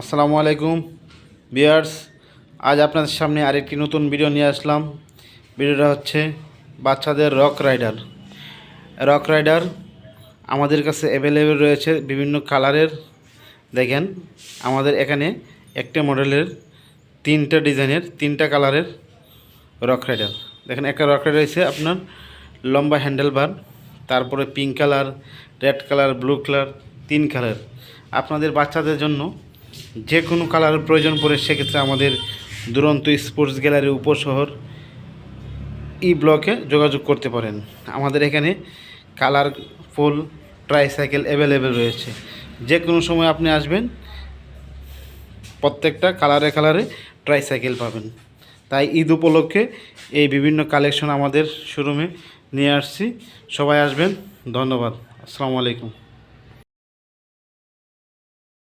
আসসালামু আলাইকুম। বিয়ার্স আজ আপনাদের সামনে আরেকটি নতুন ভিডিও নিয়ে আসলাম। ভিডিওটা হচ্ছে বাচ্চাদের রক রাইডার। রক রাইডার আমাদের কাছে অ্যাভেলেবেল রয়েছে বিভিন্ন কালারের। দেখেন, আমাদের এখানে একটা মডেলের তিনটা ডিজাইনের তিনটা কালারের রক রাইডার। দেখেন, একটা রক রাইডার হয়েছে আপনার লম্বা হ্যান্ডেল বার, তারপরে pink colour, red colour, blue colour, তিন কালার। আপনাদের বাচ্চাদের জন্য যে কোনো কালারের প্রয়োজন পড়ে সেক্ষেত্রে আমাদের দুরন্ত স্পোর্টস গ্যালারি উপশহর ই ব্লকে যোগাযোগ করতে পারেন। আমাদের এখানে কালার ফুল ট্রাইসাইকেল অ্যাভেলেবেল রয়েছে। যে কোনো সময় আপনি আসবেন, প্রত্যেকটা কালারে কালারে ট্রাইসাইকেল পাবেন। তাই ঈদ উপলক্ষে এই বিভিন্ন কালেকশন আমাদের শোরুমে নিয়ে আসছি। সবাই আসবেন, ধন্যবাদ। আসসালামু আলাইকুম।